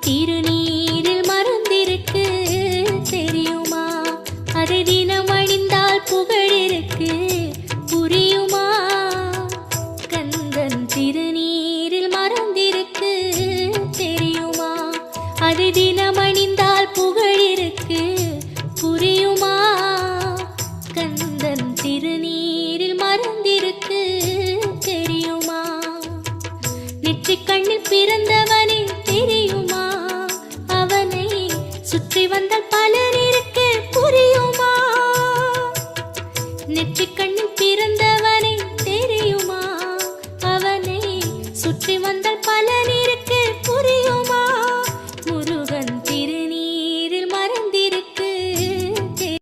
திருநீரில் மறந்திருக்கு தெரியுமா? அதை தினம் அணிந்தால் புகழிருக்கு புரியுமா? கந்தன் திருநீரில் மறந்திருக்கு தெரியுமா? அதை தினம் அணிந்தால் புகழிருக்கு புரியுமா? திருநீர் நெற்றி கண்ணில் பிறந்தவனே தெரியுமா? அவனை சுற்றி வந்த பலர் இருக்க புரியுமா? நெற்றி கண்ணில் பிறந்தவனை தெரியுமா? அவனை சுற்றி வந்த பலர் இருக்க புரியும்?